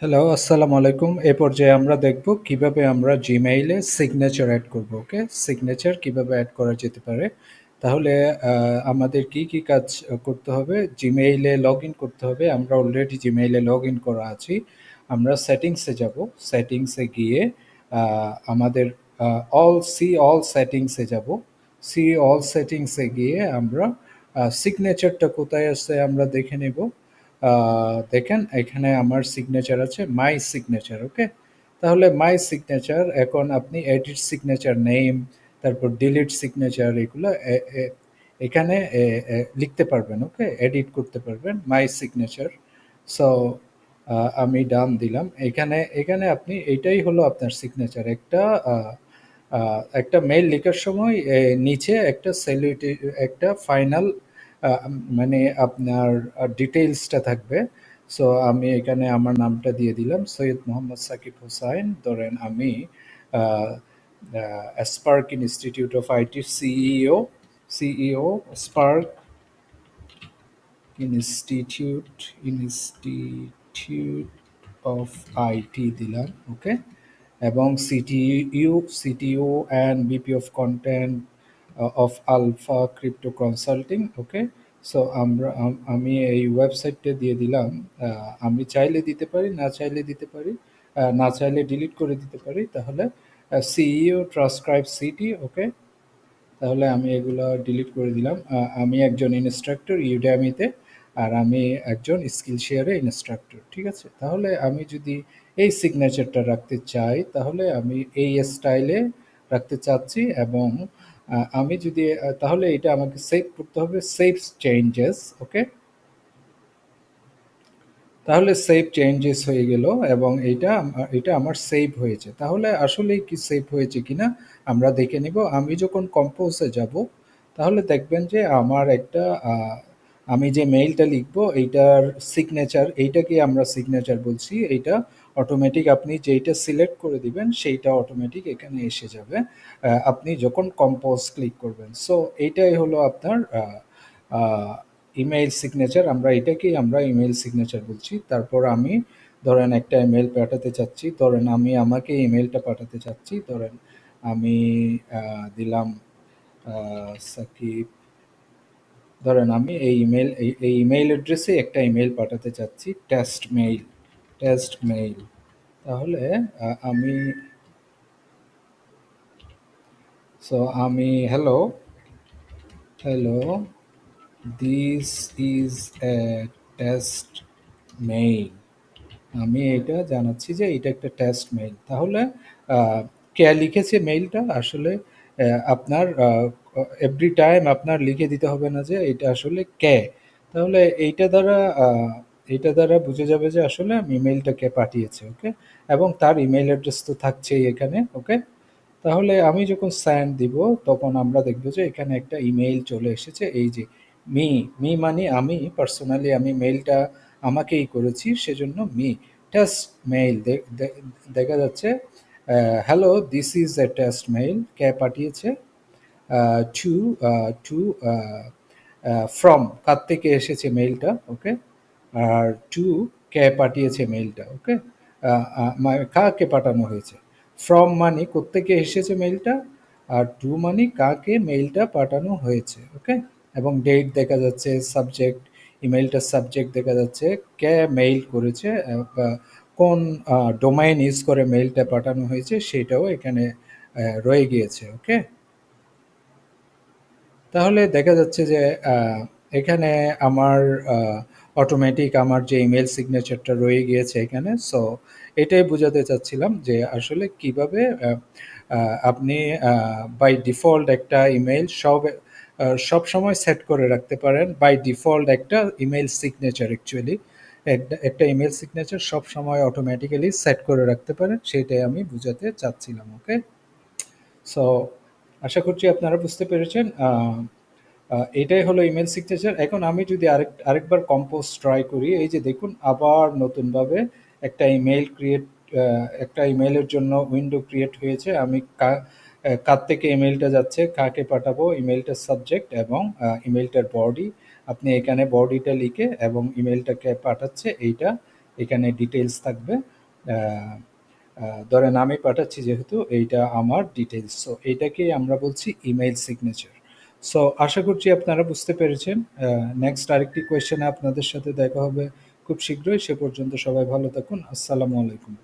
Hello, আসসালামু আলাইকুম। এ পর্যায়ে আমরা দেখব কীভাবে আমরা এ সিগনেচার এড করব, ওকে? সিগনেচার কীভাবে এড করা যেতে পারে। তাহলে আমাদের কি, কি কাজ করতে হবে? Gmail এ লগইন করতে হবে। আমরা অলরেডি Gmail এ লগইন করা আছি। আমরা সেটিংস যাব। সেটিংস গিয়ে আমাদের অল সি অল সেটিংস যাব। সি অল সেটিংস গিয়ে আমরা সিগনেচারটা কোথায় আছে আমরা দেখে নেব। দেখেন এখানে আমার সিগনেচার আছে মাই সিগনেচার, ওকে? তাহলে মাই সিগনেচার এখন আপনি এডিট সিগনেচার নেম, তারপর ডিলিট সিগনেচার এগুলো এখানে লিখতে পারবেন, ওকে? এডিট করতে পারবেন মাই সিগনেচার। সো আমি ডান দিলাম। এখানে এখানে আপনি এটাই হলো আপনার সিগনেচার। একটা একটা মেইল লিখার সময় নিচে একটা সেলুটি একটা ফাইনাল মানে আপনার ডিটেইলসটা থাকবে। সো আমি এখানে আমার নামটা দিয়ে দিলাম সৈয়দ মোহাম্মদ সাকিব হোসাইন। ধরেন আমি Spark Institute of IT CEO, CEO Spark Institute Institute of IT দিলাম, ওকে? এবং CTU CTO and VP of content of Alpha Crypto Consulting, okay? So আমরা আম এই ওয়েবসাইটটা দিয়ে দিলাম। আমি চাইলে দিতে পারি, না চাইলে দিতে পারি। না চাইলে ডিলিট করে দিতে পারি। তাহলে সিইও ট্রান্সক্রাইব সিটি, ওকে? তাহলে আমি এগুলা ডিলিট করে দিলাম। আমি একজন ইনস্ট্রাক্টর Udemy তে। আর আমি একজন স্কিলশেয়ার এ ইনস্ট্রাক্টর, ঠিক আছে? তাহলে আমি যদি এই সিগনেচারটা রাখতে চাই, তাহলে আমি এই স্টাইলে রাখতে চাচ্ছি এবং আমি যদি তাহলে এটা আমাকে সেভ করতে হবে সেভ চেঞ্জেস, ওকে? তাহলে সেভ চেঞ্জেস হয়ে গেল এবং এটা এটা আমার সেভ হয়েছে। তাহলে আসলেই কি সেভ হয়েছে কিনা আমরা দেখে নিব। আমি যখন কম্পোজে যাব, তাহলে দেখবেন যে আমার একটা আমি যে মেইলটা লিখব, এইটার সিগনেচার এইটাকে আমরা সিগনেচার বলছি। এইটা অটোমেটিক আপনি যেইটা সিলেক্ট করে দিবেন, সেইটা অটোমেটিক এখানে এসে যাবে। আপনি যখন কম্পোজ ক্লিক করবেন। সো এইটাই হলো আপনার ইমেইল সিগনেচার। আমরা এটাকেই আমরা ইমেইল সিগনেচার বলছি। তারপর আমি ধরেন একটা ইমেইল পাঠাতে চাচ্ছি। ধরেন আমি আমাকে ইমেইলটা পাঠাতে চাচ্ছি। ধরেন আমি দিলাম সাকিব ধরেন আমি এই ইমেল এই ইমেইল অ্যাড্রেসে একটা ইমেল পাঠাতে চাচ্ছি টেস্ট মেইল, টেস্ট মেইল। তাহলে আমি সো আমি hello, hello, this is a test mail. আমি এটা জানাচ্ছি যে এটা একটা টেস্ট মেইল। তাহলে কে লিখেছে মেইলটা আসলে আপনার এভরি টাইম আপনার লিখে দিতে হবে না যে এটা আসলে কে। তাহলে এইটা দ্বারা এইটা দ্বারা বুঝে যাবে যে আসলে ইমেইলটা কে পাঠিয়েছে, ওকে? এবং তার ইমেইল অ্যাড্রেস তো থাকছেই এখানে, ওকে? তাহলে আমি যখন সেন্ড দিব তখন আমরা দেখব যে এখানে একটা ইমেইল চলে এসেছে এই যে মি, মি মানে আমি পার্সোনালি আমি মেইলটা আমাকেই করেছি সেজন্য মি। টেস্ট মেইল দেখা যাচ্ছে hello this is a test mail কে পাঠিয়েছে? টু টু ফ্রম কার থেকে এসেছে মেইলটা, ওকে? আর টু কে পাঠিয়েছে মেইলটা, ওকে? কাকে পাঠানো হয়েছে। ফ্রম মানে কোত্থেকে এসেছে মেইলটা, আর টু মানে কাকে মেইলটা পাঠানো হয়েছে, ওকে? এবং ডেট দেখা যাচ্ছে, সাবজেক্ট, ইমেইলটার সাবজেক্ট দেখা যাচ্ছে, কে মেইল করেছে, কোন ডোমাইন ইউজ করে মেইলটা পাঠানো হয়েছে সেটাও এখানে রয়ে গিয়েছে, ওকে? তাহলে দেখা যাচ্ছে যে এখানে আমার অটোমেটিক আমার যে ইমেইল সিগনেচারটা রয়ে গিয়েছে এখানে। সো এটাই বোঝাতে চাচ্ছিলাম যে আসলে কীভাবে আপনি বাই ডিফল্ট একটা ইমেইল সব আ সবসময় সেট করে রাখতে পারেন। বাই ডিফল্ট একটা ইমেইল সিগনেচার অ্যাকচুয়ালি। একটা একটা ইমেইল সব সময় অটোমেটিক্যালি সেট করে রাখতে পারেন। সেটাই আমি বুঝাতে চাচ্ছিলাম, ওকে? সো আশা করছি আপনারা বুঝতে পেরেছেন। এটাই হলো ইমেল সিগনেচার। এখন আমি যদি আরেক আরেকবার কম্পোজ ট্রাই করি, এই যে দেখুন আবার নতুনভাবে একটা ইমেইল ক্রিয়েট একটা ইমেলের জন্য উইন্ডো ক্রিয়েট হয়েছে। আমি কার থেকে ইমেলটা যাচ্ছে, কাকে পাঠাবো, ইমেলটার সাবজেক্ট এবং ইমেলটার বডি। আপনি এখানে বডিটা লিখে এবং ইমেইলটা কে পাঠাচ্ছে, এইটা এখানে ডিটেলস থাকবে। ধরেন আমি পাঠাচ্ছি যেহেতু এইটা আমার ডিটেলস সো এইটাকে আমরা বলছি ইমেইল সিগনেচার সো আশা করছি আপনারা বুঝতে পেরেছেন। নেক্সট আরেকটি কোয়েশ্চেনে আপনাদের সাথে দেখা হবে খুব শীঘ্রই। সে পর্যন্ত সবাই ভালো থাকুন। আসসালামু আলাইকুম।